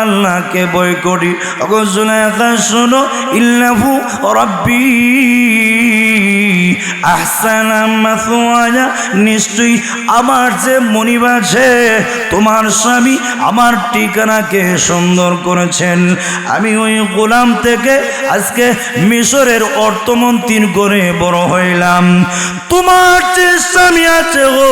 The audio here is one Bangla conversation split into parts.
আল্লাহকে বই করি। শোনো নিশ্চয়ই আমার যে মনিব আছে, তোমার স্বামী আমার ঠিকানাকে সুন্দর করেছেন। আমি ওই গোলাম থেকে আজকে মিশরের অর্থমন্ত্রী করে বড় হইলাম। তোমার যে স্বামী আছে ও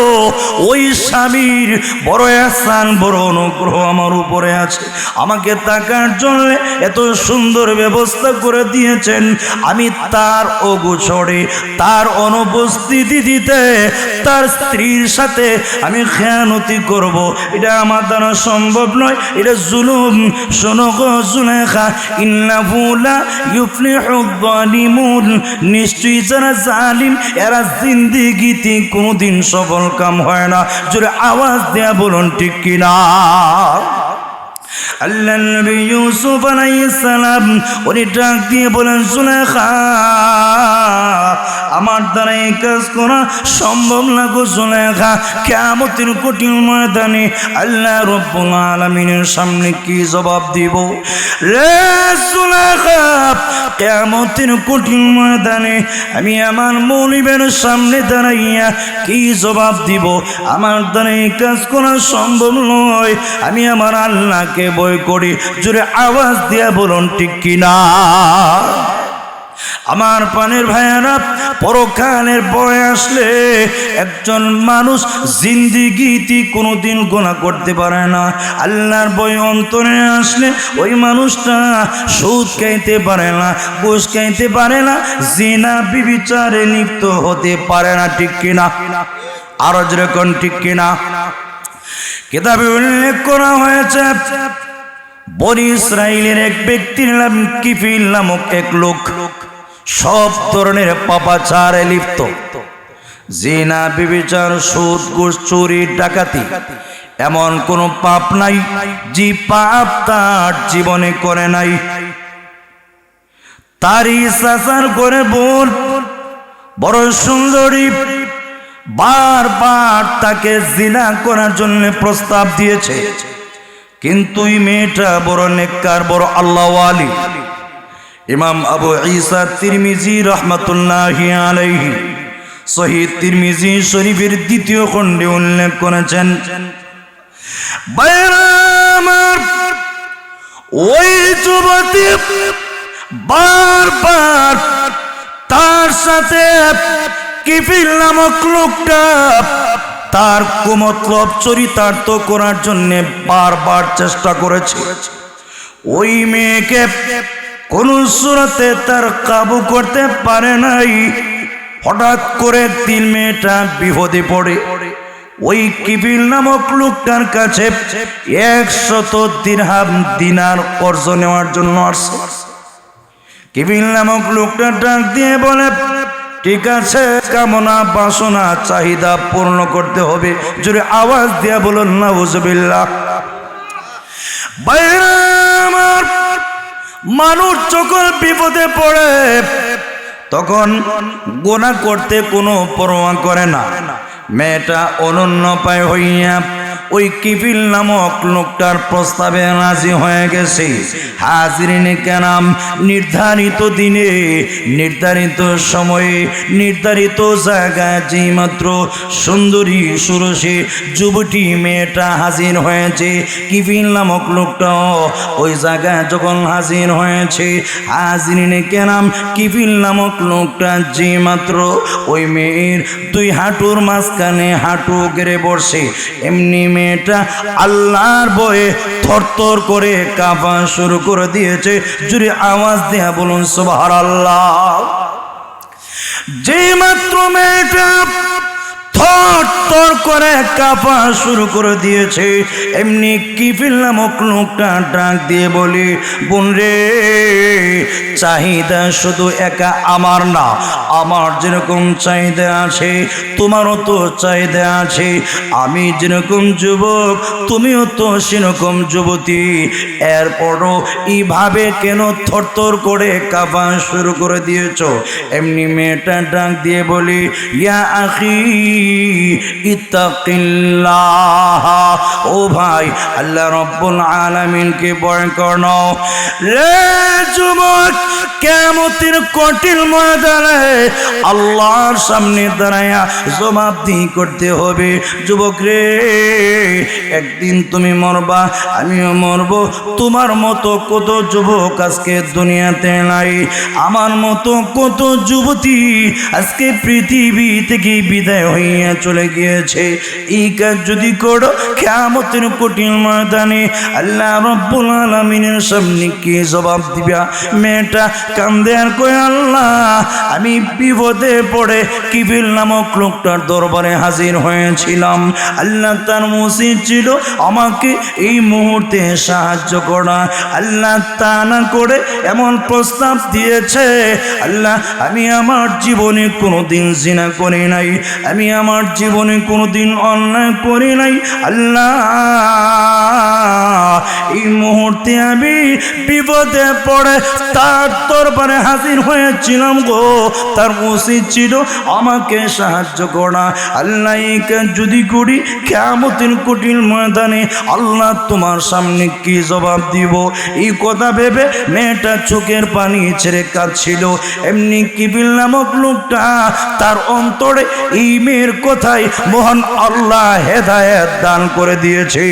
ওই স্বামীর বড় আসান বড় অনুগ্রহ আমার উপরে আছে। আমাকে তাকার জন্য এত সুন্দর ব্যবস্থা করে দিয়েছেন। আমি তার অগুছড়ে তার অনুপস্থিতি দিতে, তার স্ত্রীর সাথে আমি খেয়ানতি করব। এটা আমার দ্বারা সম্ভব নয়। এটা জুলুম। শোনো গো জুলেখা ইন্নাফুলা ইউফলিহু যালিমুন নিশ্চয়ই যারা জালিম, এরা জিন্দিগিতে কোনোদিন সফল কাম হয় না। জোরে আওয়াজ দেয়া বলুন ঠিক কিনা? আল্লাহ নবী ইউসুফ উনি ডাক দিয়ে বলেন, সুলেখা, আমার দ্বারা এই কাজ করা সম্ভব না গো সুলেখা। কঠিন ময়দানে আল্লাহ রব্বুল আলামিনের সামনে কি জবাব দিব? রে সুলেখা কঠিন ময়দানে আমি আমার সামনে দাঁড়াইয়া কি জবাব দিব? আমার দ্বারা এই কাজ করা সম্ভব নয়। আমি আমার আল্লাহকে বই করি জুড়ে আওয়াজ দিয়া বলুন, ঠিক কিনা? আমার পানের ভাইয়ারা, পরকালের বয় আসলে একজন মানুষ জিন্দিগিতে কোনোদিন গোনা করতে পারে না। আল্লাহর বই অন্তরে আসলে ওই মানুষটা সুদ খাইতে পারে না, ঘুষ খাইতে পারে না, জিনা বিবিচারে লিপ্ত হতে পারে না, ঠিক কিনা? আরও যেরকম ঠিক কিনা? কিতাবে উল্লেখ করা হয়েছে। বনি ইসরায়েলের এক ব্যক্তির নাম কিফিল নামক এক লোক সব ধরনের পাপাচারে লিপ্ত। জিনা বিবিচার সুদ, ঘুষ, চুরি, ডাকাতি, এমন কোন পাপ নাই যে পাপ তার জীবনে করে নাই। তারই সাসার করে বল বড় সুন্দরী বারবার তাকে জিনা করার জন্য প্রস্তাব দিয়েছে। কিন্তু মেয়েটা বড় নেককার, বড় আল্লাহ আলী ইমাম আবু ঈসা তিরমিজি রহমতুল্লাহ আলাইহি শহীদ তিরমিজি শরীফের দ্বিতীয় খণ্ডে উল্লেখ করেছেন ওই যুবতী বারবার তার সাথে কিফিল নামক লোকটা তার কুমতলব চরিতার্থ করার বারবার চেষ্টা করেছে। ওই মেয়েকে কোন তার কাবু করতে পারে নাই। হঠাৎ করে তিন মেয়েটা বিপদে পড়ে। ওই কিবিল নামক লোকটার কাছে একশত দিনহাম দিনার অর্জ নেওয়ার জন্য কিবিল নামক লোকটা ডাক দিয়ে বলে ঠিক আছে, কামনা, বাসনা, চাহিদা পূর্ণ করতে হবে। জোরে আওয়াজ দিয়া বলুন না বুঝবিল্লা আমার মানুষ যখন বিপদে পড়ে, তখন গোনা করতে কোনো পরোয়া করে না। মেয়েটা অনন্য পায় হইয়া ওই কিফিল নামক লোকটার প্রস্তাবে রাজি হয়ে গেছে। হাজিরিনে কেনাম নির্ধারিত দিনে, নির্ধারিত সময়ে, নির্ধারিত জায়গায় যে মাত্র সুন্দরী, সুরসী যুবটি মেয়েটা হাজির হয়েছে কিফিল নামক লোকটাও ওই জায়গায় যখন হাজির হয়েছে, হাজিরিনে কেনাম কিফিল নামক লোকটা যে মাত্র ওই মেয়ের দুই হাঁটুর মাঝখানে হাঁটু গেড়ে বসে, এমনি মেয়েটা আল্লাহর বয়ে থরতর করে কাঁপা শুরু করে দিয়েছে। জুড়ে আওয়াজ দেয়া বলুন সবার আল্লাহ যে মাত্র মেয়েটা থর থর করে কাপা শুরু করে দিয়েছে। এমনি কিফিল নামক লোকটা ডাক দিয়ে বলি, বোন রে, চাহিদা শুধু একা আমার না, আমার যেরকম চাহিদা আছে, তোমারও তো চাহিদা আছে। আমি যেরকম যুবক, তুমিও তো সেরকম যুবতী। এরপরও এইভাবে কেন থরথর করে কাঁপা শুরু করে দিয়েছ? এমনি মেয়েটা ডাক দিয়ে বলি, ইয়া আখি ইত্তাকিল্লাহ। ও ভাই, আল্লাহ রব্বুল আলামিনকে করো রে যুবক কেমতির কঠিন ময়দানে আল্লাহর সামনে দাঁড়ায়া জবাবদিহি করতে হবে। যুবক রে, একদিন তুমি মরবা, আমিও মরব। তোমার মতো কত যুবক আজকে দুনিয়াতে নাই। আমার মতো কত যুবতী আজকে পৃথিবী থেকে বিদায় হইয়া চলে গিয়েছে। এই কাজ যদি করো কেমতের কঠিন ময়দানে আল্লাহ রব্বুল আলমিনের সামনে কি জবাব দিবা? মেয়েটা কান্দে আর কই আল্লাহ, আমি বিপদে পড়ে কিবিল নামক লোকটার দরবারে হাজির হয়েছিলাম। আল্লাহ তার মসজিদ ছিল, আমাকে এই মুহূর্তে সাহায্য করা। আল্লাহ তা না করে এমন প্রস্তাব দিয়েছে, আল্লাহ, আমি আমার জীবনে কোনো দিন জিনা করি নাই। আমি আমার জীবনে কোনোদিন অন্যায় করি নাই। আল্লাহ, এই মুহূর্তে আমি বিপদে পড়ে তার দরবারে হাজির হয়েছিলাম গো। তার উচিত ছিল, আমাকে সাহায্য করা আল্লাহ যদি করি কেমতের কঠিন ময়দানে আল্লাহ তোমার সামনে কি জবাব দিব? এই কথা ভেবে মেয়েটা চোখের পানি ছেড়ে কাঁদছিল। এমনি কিবিল নামক লোকটা তার অন্তরে এই মেয়ের কথাই মোহন আল্লাহ হেদায়ত দান করে দিয়েছে।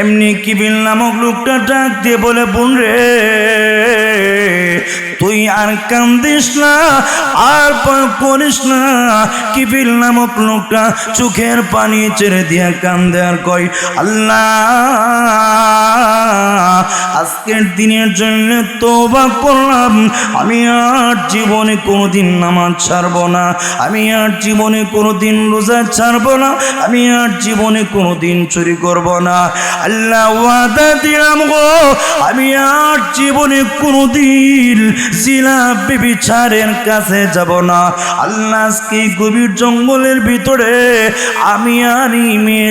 এমনি কিবিল নামক লোকটা ডাক দিয়ে বলে, বোন রে, তুই আর কান্দিস না, আর করিস না। কিবিল নামক লোকটা চোখের পানি ছেড়ে দিয়া কান্দে আর কয়, আল্লাহ, আজকের দিনের জন্য তোবা করলাম। আমি আর জীবনে কোনোদিন নামাজ ছাড়ব না। আমি আর জীবনে কোনোদিন রোজা ছাড়ব না। আমি আর জীবনে কোনোদিন চুরি করব না। আল্লাহ ওয়াদা দিলাম গো, আমি আর জীবনে কোনোদিন জিলা বিবিচারের কাছে যাব না। আল্লাহ এই গভীর জঙ্গলের ভিতরে আমি মেয়ে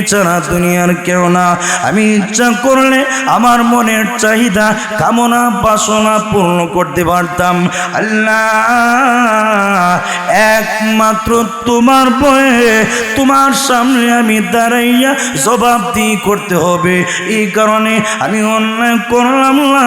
দুনিয়ার কেউ না। আমি ইচ্ছা করলে আমার মনের চাহিদা, কামনা, বাসনা পূর্ণ করতে পারতাম। আল্লাহ, একমাত্র তোমার বয়ে তোমার সামনে আমি দাঁড়াইয়া জবাবদি করতে হবে। এই কারণে আমি অন্যায় করলাম না।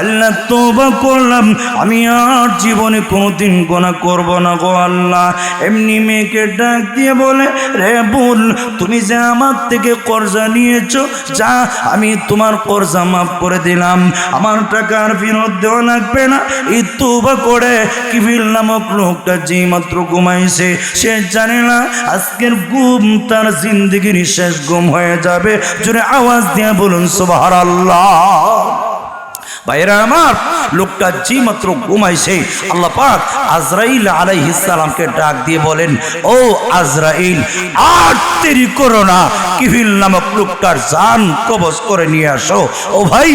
আল্লাহ তোবা করলাম। আমি আর জীবনে কোনোদিন গোনা করব না গো আল্লাহ। এমনি মেয়েকে ডাক দিয়ে বলে, রে বোন, তুমি যে আমার থেকে কর্জা নিয়েছো, যা আমি তোমার কর্জা মাফ করে দিলাম। আমার টাকা আর ফেরত দেওয়া লাগবে না। এই তোবা করে কিবিল নামক লোকটা যে মাত্র ঘুমাইছে, সে জানে না আজকের ঘুম তার জিন্দগির শেষ ঘুম হয়ে যাবে। জোরে আওয়াজ দিয়ে বলুন সোবাহার আল্লাহ আমার, লোকটা যে মাত্র ঘুমাইছে। আল্লাহ পাক আজরাইল আলাইহিস সালামকে ডাক দিয়ে বলেন, ও আজরাইল আর দেরি করো না কিফিল নামক লোকটার জান কবজ করে নিয়ে আসো। ও ভাই,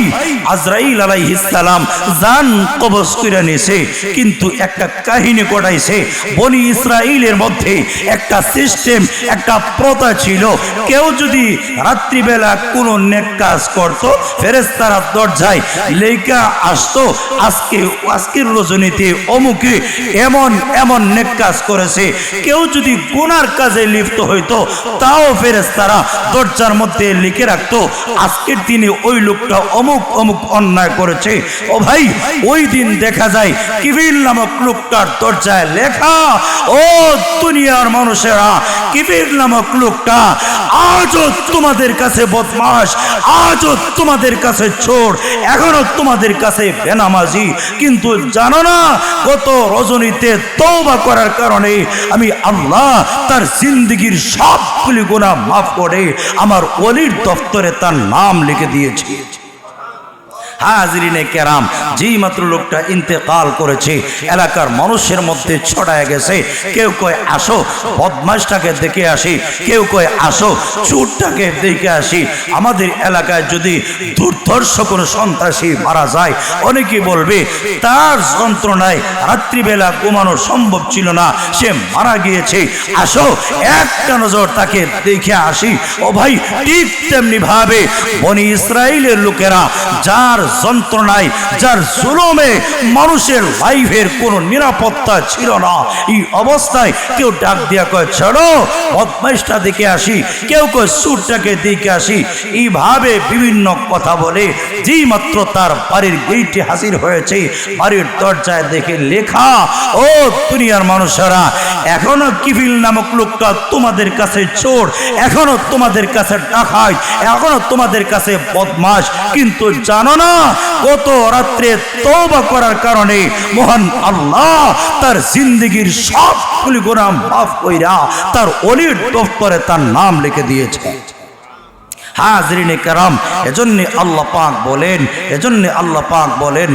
আজরাইল আলাইহিস সালাম জান কবজ করে নিয়েছে, কিন্তু একটা কাহিনী ঘটাইছে। বনি ইসরাইলের মধ্যে একটা সিস্টেম, একটা প্রথা ছিল, কেউ যদি রাত্রিবেলা কোনো নেক কাজ করত ফেরেস্তারা দরজায় লেখা আসতো, আজকে, আজকের রজনীতে অমুকে এমন এমন নেক কাজ করেছে। কেউ যদি গুনার কাজে লিপ্ত হইতো, তাও ফেরেস্তারা দরজার মধ্যে লিখে রাখতো, আজকের দিনে ওই লোকটা অমুক অমুক অন্যায় করেছে। ও ভাই, ওই দিন দেখা যায় কিবিল নামক লোকটার দরজায় লেখা, ও দুনিয়ার মানুষেরা কিবির নামক লোকটা, আজও তোমাদের কাছে বদমাস আজও তোমাদের কাছে চোর, এখনও তোমাদের কাছে বেনামাজি। কিন্তু জানো না কত রজনীতে তৌবা করার কারণে আমি আল্লাহ তার জিন্দগির সবগুলি গুণা মাফ করে আমার অলির দপ্তরে তার নাম লিখে দিয়েছি। হাজরিনে কেরাম, যেই মাত্র লোকটা ইন্তেকাল করেছে, এলাকার মানুষের মধ্যে ছড়ায় গেছে। কেউ কয়, আসো বদমাসটাকে দেখে আসি। কেউ কয়, আসো, চুরটাকে দেখে আসি। আমাদের এলাকায় যদি দুর্ধর্ষ কোনো সন্ত্রাসী মারা যায়, অনেকে বলবে, তার যন্ত্রণায় রাত্রিবেলা ঘুমানো সম্ভব ছিল না, সে মারা গিয়েছে। আসো, একটা নজর তাকে দেখে আসি। ও ভাই, ঠিক তেমনি ভাবে বনি ইসরায়েলের লোকেরা, যার যন্ত্রণায়, যার জুলমে মানুষের লাইফের কোনো নিরাপত্তা ছিল না। এই অবস্থায় কেউ ডাক দিয়া কয়, ছাড়ো, বদমাইশটা দেখে আসি। কেউ কয় সুরটাকে দেখে আসি। এইভাবে বিভিন্ন কথা বলে যেই মাত্র তার বাড়ির গেইটে হাজির হয়েছে, বাড়ির দরজায় দেখে লেখা, ও দুনিয়ার মানুষেরা, এখনও কিফিল নামক লোকটা তোমাদের কাছে চোর, এখনও তোমাদের কাছে ডাকাই এখনও তোমাদের কাছে বদমাস কিন্তু জানো না কত রাত্রে তওবা করার কারণে মহান আল্লাহ তার জিন্দগির সবগুলি গোনাম মাফ কইরা তার অলির দপ্তরে তার নাম লিখে দিয়েছে। হাজরিনে কারাম, এজন্য আল্লাহ পাক বলেন, এজন্য আল্লাহ পাক বলেন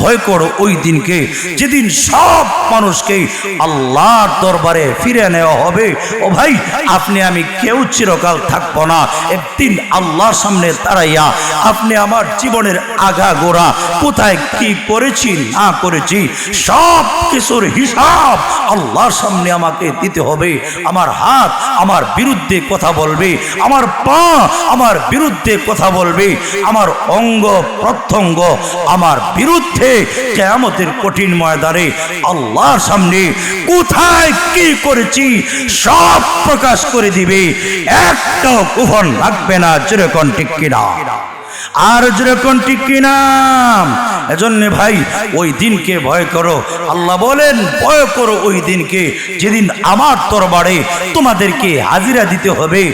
ভয় করো ওই দিনকে, যেদিন সব মানুষকে আল্লাহর দরবারে ফিরে নেওয়া হবে। ও ভাই, আপনি আমি কেউ চিরকাল থাকব না, একদিন আল্লাহর সামনে দাঁড়াইয়া আপনি আমার জীবনের আগা গোড়া কোথায় কি করেছি, না করেছি, সব কিছুর হিসাব আল্লাহর সামনে আমাকে দিতে হবে। আমার হাত আমার বিরুদ্ধে কথা বলবে, আমার পা আমার বিরুদ্ধে কথা বলবে, আমার অঙ্গ প্রত্যঙ্গ আমার বিরুদ্ধে কেয়ামতের কঠিন ময়দানে আল্লাহর সামনে কোথায় কি করেছি সব প্রকাশ করে দিবে, একটাও কুফন লাগবে না, যেরকম কিনা। আর যেরকম ঠিক কিনা? এজন্য ভাই, ওই দিনকে ভয় করো। আল্লাহ বলেন, ভয় করো ওই দিনকে। যেদিন আমার তরবারে তোমাদেরকে হাজিরা দিতে হবে।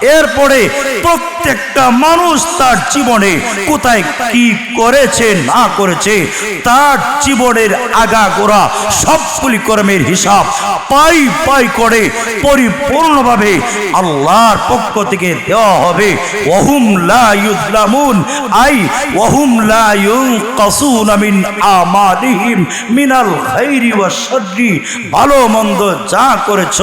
এরপরে প্রত্যেকটা মানুষ তার জীবনে কোথায় কি করেছে, না করেছে, তার জীবনের আগা গোড়া সবগুলি কর্মের হিসাব পাই পাই করে পরিপূর্ণভাবে আল্লাহর পক্ষ থেকে দেওয়া হবে। ওহুম লা ইউজলামুন আই ওহুম লা ইউনকাসুন মিন আমালিহিম মিনাল ভালো মন্দ যা করেছ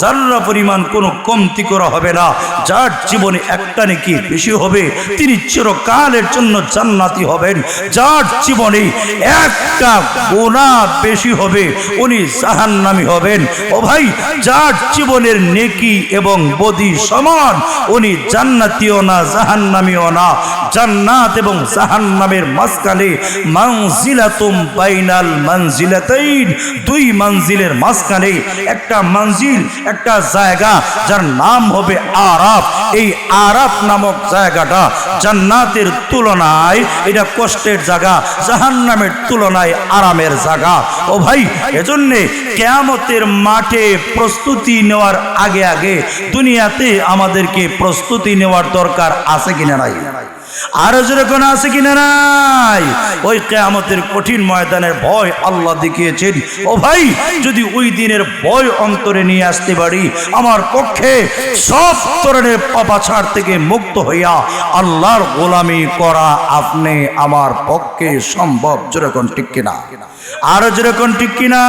জাররা পরিমাণ কোনো কমতি করা হবে না। যার জীবনে একটা নাকি বেশি হবে? তিনি চিরকালের জন্য জান্নাতি হবেন। যার জীবনে একটা গোনা বেশি হবে, উনি জাহান্নামী হবেন। ও ভাই, যার জীবনের নেকি এবং বদি সমান, উনি জান্নাতিও না, জাহান্নামীও না। জান্নাত এবং জাহান্নামের মাঝখানে মানজিলাতুম বাইনাল মানজিলাতাইন। দুই মানজিলের মাঝখানে একটা মানজিল, একটা জায়গা, যার নাম হবে আরাফ। এই আরাফ নামক জায়গাটা জান্নাতের তুলনায় এটা কষ্টের জায়গা, জাহান্নামের তুলনায় আরামের জায়গা। ও ভাই, এজন্যে কেয়ামতের মাঠে প্রস্তুতি নেওয়ার আগে আগে দুনিয়াতে আমাদেরকে প্রস্তুতি নেওয়ার দরকার আছে কিনা নাই? আরও যেরকম আছে কিনা নাই? ওই কেয়ামতের কঠিন ময়দানের ভয় আল্লাহ দেখিয়েছেন। ও ভাই যদি ওই দিনের ভয় অন্তরে নিয়ে আসতে পারি আমার পক্ষে সব ধরনের পাপাছাড় থেকে মুক্ত হইয়া আল্লাহর গোলামি করা আপনি আমার পক্ষে সম্ভব। যেরকম ঠিক কিনা? আরও যেরকম ঠিক কিনা?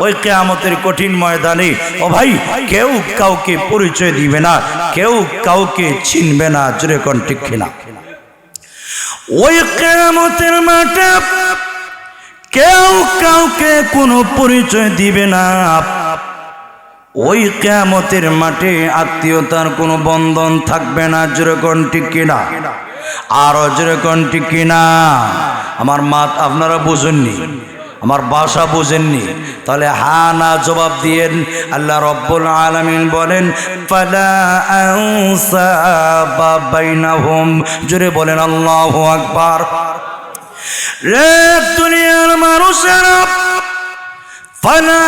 ওই কেয়ামতের কঠিন ময়দানে ও ভাই কেউ কাউকে পরিচয় দিবে না কেউ কাউকে চিনবে না। যেরকম ঠিক কিনা? ওই কেয়ামতের মাঠে কেউ কাউকে কোনো পরিচয় দিবে না। ওই কেয়ামতের মাঠে আত্মীয়তার কোনো বন্ধন থাকবে না যেরকম ঠিক কিনা আর যেরকম ঠিক আমার মাত আপনারা বুঝেননি। আমার বাসা বুঝেননি। তাহলে হা না জবাব দিয়েন। আল্লাহ রব্বুল আলামিন বলেন জোরে বলেন, আল্লাহ আকবার। রে দুনিয়ার মানুষেরা, ফালা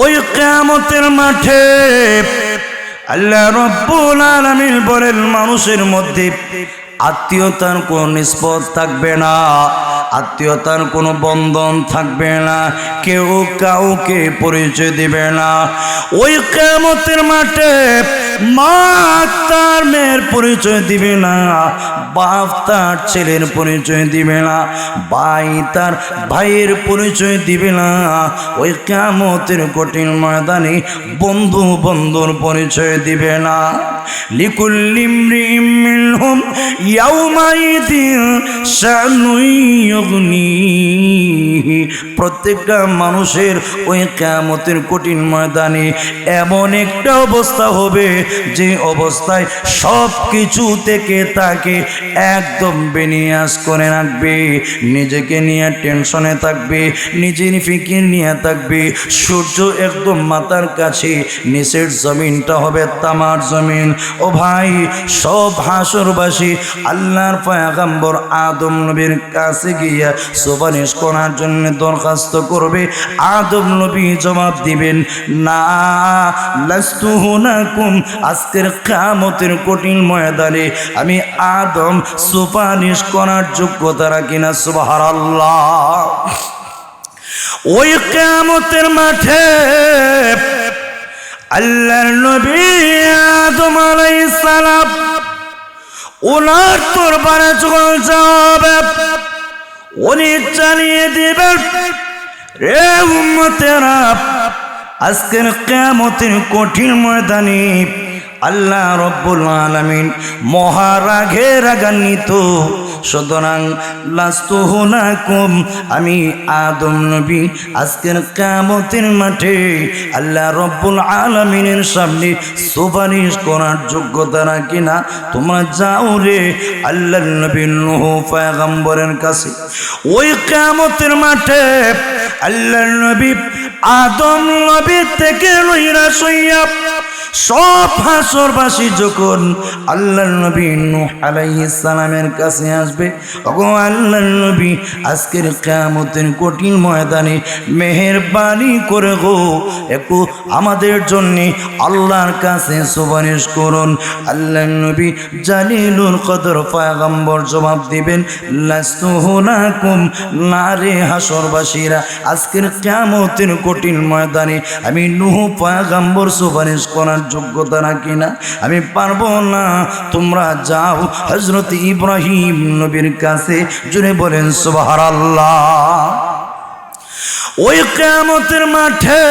ওই কিয়ামতের মাঠে আল্লাহ রব্বুল আলামিন বলেন, মানুষের মধ্যে আত্মীয়তার কোনো নিষ্পদ থাকবে না, আত্মীয়তার কোনো বন্ধন থাকবে না, কেউ কাউকে পরিচয় দিবে না। ওই কেমতের মাঠে মা তার মেয়ের পরিচয় দিবে না, বাপ তার ছেলের পরিচয় দিবে না, ভাই তার ভাইয়ের পরিচয় দিবে না। ওই কেমতের কঠিন ময়দানে বন্ধু বন্ধুর পরিচয় দিবে না। প্রত্যেকটা মানুষের ওই কেমতের কঠিন ময়দানে এমন একটা অবস্থা হবে যে অবস্থায় সব কিছু থেকে তাকে একদম বিনিয়াস করে রাখবে। নিজেকে নিয়ে টেনশনে থাকবে, নিজের ফিকির নিয়ে থাকবে। সূর্য একদম মাথার কাছে, নিচের জমিনটা হবে তামার জমিন। ও ভাই, সব হাসরবাসী আল্লাহর পয়াগাম্বর আদম নবীর কাছে গিয়া সুপারিশ করার জন্য দরখাস্ত করবে। আদম নবী জবাব দিবেন, না লাস্তু হুনাকুম আজকের কামতের কঠিন ময়দানে আমি আদম সুপারিশ করার যোগ্যতা রাখি না, সুবহানাল্লাহ। ওই কামতের মাঠে আল্লাহর নবী আদম আলাইহিস সালাম ওনার তোরবারে চল যাবে, উনি চালিয়ে দিবেন রে উম্মতেরা, আজকের কেমতের কঠিন ময়দানে আল্লাহ রব্বুল আলামিন মহারাঘে রাগান্বিত। সুতরাং, লাস্তু হুনাকুম, আমি আদম নবী আজকের কামতের মাঠে আল্লাহ রব্বুল আলামিনের সামনে সুপারিশ করার যোগ্যতা রাখি না। তোমরা যাও রে আল্লাহ নবী কাছে। ওই কামতের মাঠে আল্লাহ নবী আদম নবী থেকে লইরা সইয়া সব হাসরবাসী যখন আল্লাহর নবী নূহ আলাইহিস কাছে আসবে তখন আল্লাহর নবী, আজকের কিয়ামতের কঠিন ময়দানে মেহেরবানি করে গো। একটু আমাদের জন্য আল্লাহর কাছে সুপারিশ করুন। আল্লাহর নবী জালিলুল কদর পয়গম্বর জবাব দিবেন, লাস্তু হুনাকুম না রে হাসরবাসীরা, আজকের কিয়ামতের কঠিন ময়দানে আমি নূহ পয়গম্বর সুপারিশ করার যোগ্যতা রাখি না? আমি পারব না। তোমরা যাও হজরত ইব্রাহিম নবীর কাছে জুড়ে বলেন সুবাহার আল্লাহ ওই কেমতের মাঠে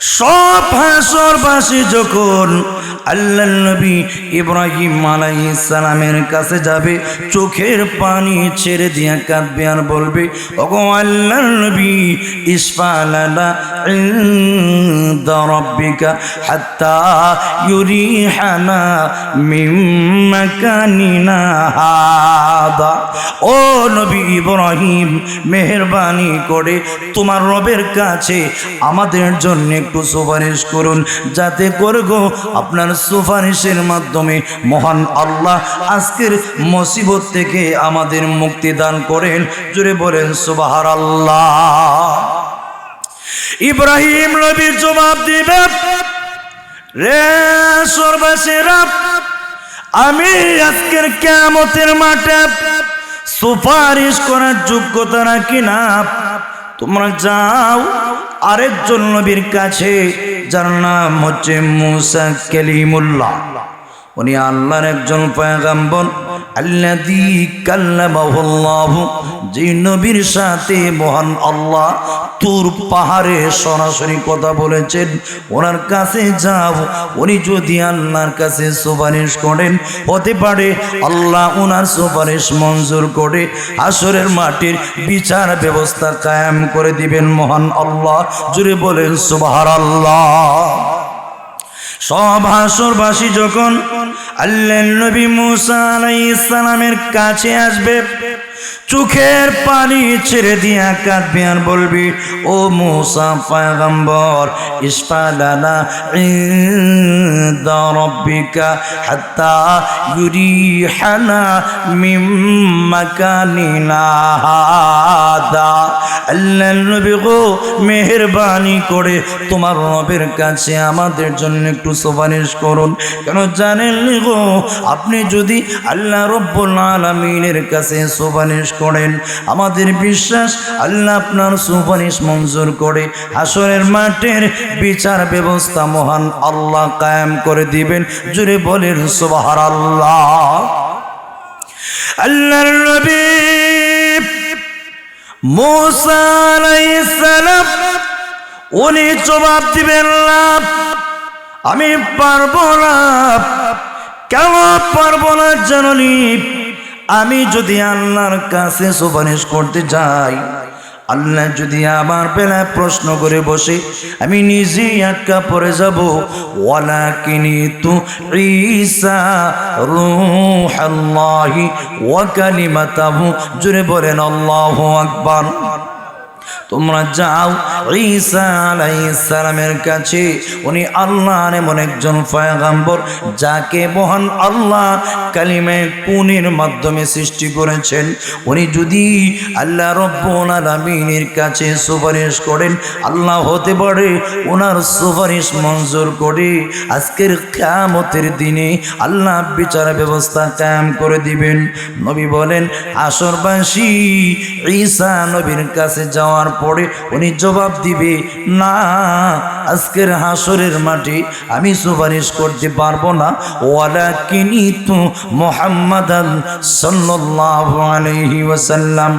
সব হাসরবাসী যখন আল্লাহ নবী ইব্রাহিম আলাইহিস সালামের কাছে যাবে, চোখের পানি ছেড়ে দিয়া কাঁদবে আর বলবে, ওগো আল্লাহ নবী ইসফালানা ইনদা রাব্বিকা হাত্তা মিন মাকানিনা হাদা। ও নবী ইব্রাহিম, মেহেরবানি করে তোমার রবের কাছে আমাদের জন্য একটু সুপারিশ করুন। যাতে করে গো আপনার সুপারিশের মাধ্যমে মহান আল্লাহ আজকের মুসিবত থেকে আমাদের মুক্তি দান করেন। জুড়ে বলেন সুবাহার আল্লাহ ইব্রাহিম নবীর জবাব দিবে, রে সর্বাসেরা আমি আজকের কেমতের মাঠে সুপারিশ করার যোগ্যতা রাখি না। তোমরা যাও আরেকজন নবীর কাছে যার নাম হচ্ছে মুসা কেলিমুল্লাহ। উনি আল্লাহর একজন পয়গাম্বর যে নবীর সাথে আল্লাহ তুর পাহাড়ে সরাসরি কথা বলেছেন, ওনার কাছে উনি যদি কাছে সুপারিশ করেন, হতে পারে আল্লাহ ওনার মঞ্জুর করে আসরের মাটির বিচার ব্যবস্থা কায়েম করে দিবেন মহান আল্লাহ জুড়ে বলেন সুবাহার আল্লাহ সব হাসরবাসী যখন আল্লাহ নবী মুসা আলাইহিস কাছে আসবে চোখের পানি ছেড়ে দিয়া কাঁদবি আর বলবি, ও মুসা পয়গম্বর ইসফালানা হাত্তা করে তোমার রবের কাছে আমাদের জন্য একটু সুপারিশ করুন। কেন জানেন গো? আপনি যদি আল্লাহ রব্বুল আলমিনের কাছে সুপারিশ করেন। আমাদের বিশ্বাস, আল্লাহ আপনার সুপারিশ মঞ্জুর করে হাসরের মাঠের বিচার ব্যবস্থা মহান আল্লাহ কায়েম করে দিবেন। জুড়ে বলেন সুবাহার আল্লাহ আল্লাহর নবী মুসা আলাইহিস সালাম, উনি জবাব দিবেন না আমি পারব না কেন পারব না জাননি আমি যদি আল্লাহর কাছে সুপারিশ করতে যাই, আল্লাহ যদি আমার বেলায় প্রশ্ন করে বসে, আমি নিজেই আটকা পড়ে যাব। ওয়ালা কিনি তু ঈসা রূহাল্লাহি ওয়া কালিমাতাহু। তোমরা যাও। ঈসা আলাইহিস সালামের কাছে উনি আল্লাহর এমন একজন পয়গাম্বর যাকে মহান আল্লাহ কালিমে কুনের মাধ্যমে সৃষ্টি করেছেন। উনি যদি আল্লাহ রব্বুল আলামিনের কাছে সুপারিশ করেন, আল্লাহ হতে পারে ওনার সুপারিশ মঞ্জুর করে আজকের কিয়ামতের দিনে আল্লাহ বিচার ব্যবস্থা কায়েম করে দিবেন। নবী বলেন আসরবাসী ঈসা নবীর কাছে যাওয়ার পড়ে উনি জবাব দিবে, না, আজকের হাসরের মাঠে আমি সুপারিশ করতে পারব না। ওয়ালা কিনি তু মোহাম্মদ সাল্লি ওসাল্লাম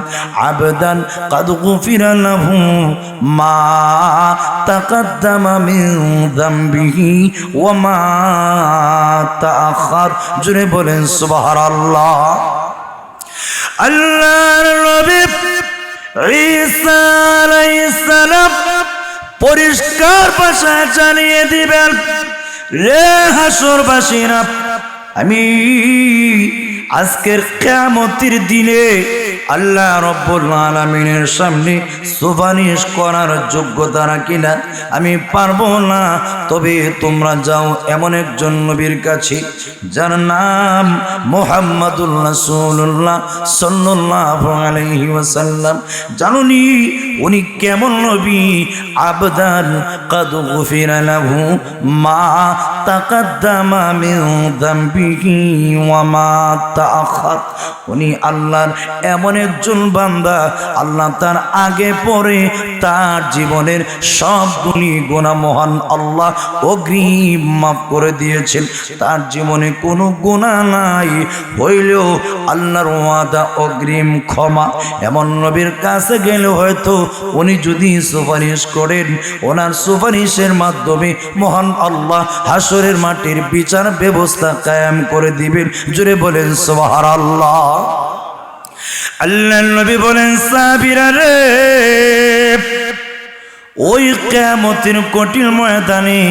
আবেদান কাদু ফিরালাহু মা ওয়া জুড়ে বলেন সুবাহ আল্লাহ আল্লাহ পরিষ্কার পাশা চালিয়ে দিবেন রে হাসুর বাসিনা আমি আজকের কেমতির দিনে আল্লাহ রব্বুল আলমিনের সামনে সুপারিশ করার যোগ্যতা রাখি না। আমি পারব না। তবে তোমরা যাও এমন একজন নবীর কাছে, যার নাম মোহাম্মদুল্লাহ রাসুল্লাহ সাল্লাহ আলহি ওয়াসাল্লাম। জানুনি উনি কেমন নবী? আবদার কাদু গুফির মা তাকাদ্দামা মিন দাম্বিহি ওয়া মা আখাত উনি আল্লাহর এমন একজন বান্দা, আল্লাহ তার আগে পরে তার জীবনের সব গুণী গোনা মহান আল্লাহ অগ্রিম মাফ করে দিয়েছেন। তার জীবনে কোনো গুণা নাই, হইলেও আল্লাহর ওয়াদা অগ্রিম ক্ষমা। এমন নবীর কাছে গেলে হয়তো উনি যদি সুপারিশ করেন, ওনার সুপারিশের মাধ্যমে মহান আল্লাহ হাসরের মাটির বিচার ব্যবস্থা কায়াম করে দিবেন। জুড়ে বলেন সোহার আল্লাহ আল্লাহ কঠিন ময়দানে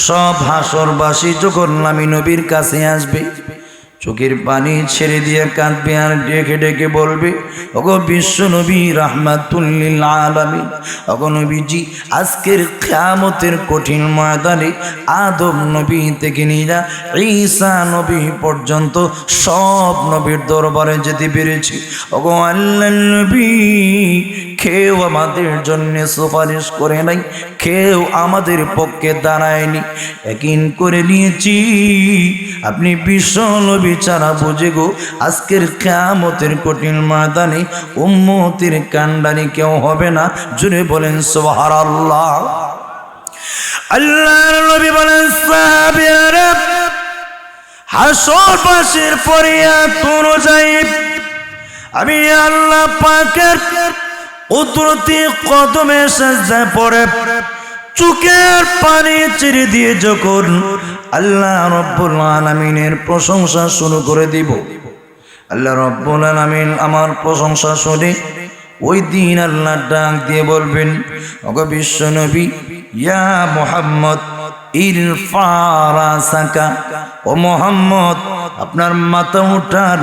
সব হাসরবাসী যখন নামি নবীর কাছে আসবে চোখের পানি ছেড়ে দিয়ে কাঁদবে আর ডেকে ডেকে বলবে, ওগো বিশ্ব নবী রাহমাতুল্লিল আলামী ওগো নবীজি, আজকের কিয়ামতের কঠিন ময়দানে আদম নবী থেকে নিরা ঈসা নবী পর্যন্ত সব নবীর দরবারে যেতে পেরেছি। ওগো আল্লাহ নবী কেউ আমাদের জন্য সুপারিশ করে নাই, কেউ আমাদের পক্ষে দাঁড়ায়নি। একিন করে নিয়েছি। আপনি নবী ছাড়া বুঝে গো, আজকের কেয়ামতের কঠিন ময়দানে উম্মতির কান্ডানি কেউ হবে না। জুড়ে বলেন সোহার আল্লাহ আল্লাহ নবী বলেন হাসর অনুযায়ী আমি আল্লাহ পাকের উদ্রতি কদমে সাজদায় পড়ে। চুকের পানি চিরে দিয়ে যখন আল্লাহ রব্বুল আলমিনের প্রশংসা শুরু করে দিব, আল্লাহ রব্বুল আলমিন আমার প্রশংসা শুনে ওই দিন আল্লাহ ডাক দিয়ে বলবেন অগ বিশ্ব নবী, ইয়া মোহাম্মদ ও আপনার মাথা উঠান,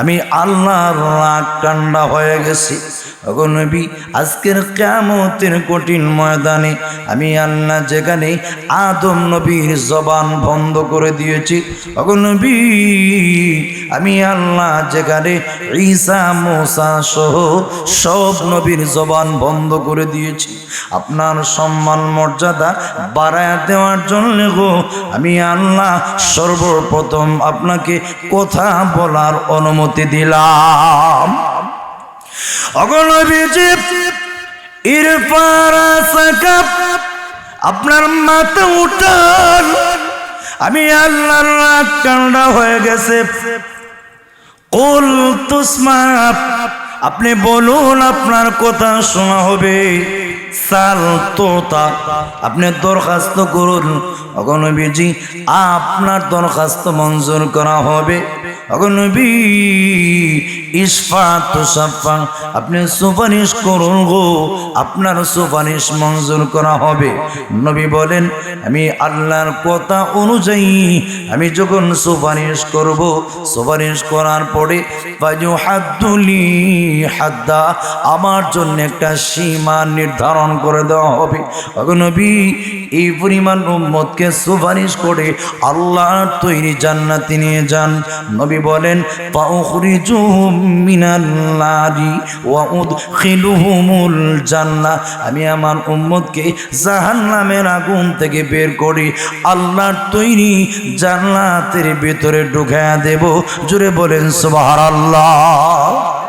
আমি আল্লাহর রাগ কান্ডা হয়ে গেছি। নবী, আজকের কেমতের কঠিন ময়দানে আমি আল্লাহ যেখানে আদম নবীর জবান বন্ধ করে দিয়েছি। নবী, আমি আল্লাহ যেখানে ঈসা, মোসা সহ সব নবীর জবান বন্ধ করে দিয়েছি। আপনার সম্মান মর্যাদা বাড়ায় দেওয়ার জন্য গো, আমি আল্লাহ সর্বপ্রথম আপনাকে কথা বলার অনুমতি দিলাম। অগণবীজি ইরফারা সাকাপ আপনার মাথা উঠান। আমি আল্লাহর রাগ ঠান্ডা হয়ে গেছে। কুল তুসমা আপনি বলুন আপনার কথা শোনা হবে। সাল তোতা আপনি দরখাস্ত করুন। অগণবীজি, আপনার দরখাস্ত মঞ্জুর করা হবে। তুষাফা আপনি করুন গো করা হবে। নবী বলেন, আমি আল্লাহর কথা অনুযায়ী আমি যখন সুপারিশ করব, সুপারিশ করার পরে আমার জন্য একটা সীমা নির্ধারণ করে দেওয়া হবে। অগনবী এই পরিমাণ উম্মতকে সুপারিশ করে আল্লাহর তৈরি জান্নাতে নিয়ে যান। নবী বলেন জান্নাহ। আমি আমার উম্মতকে জাহান্নামের আগুন থেকে বের করি আল্লাহর তৈরি জান্নাতের ভিতরে ঢুকায়া দেব। জুড়ে বলেন, সুবহানাল্লাহ।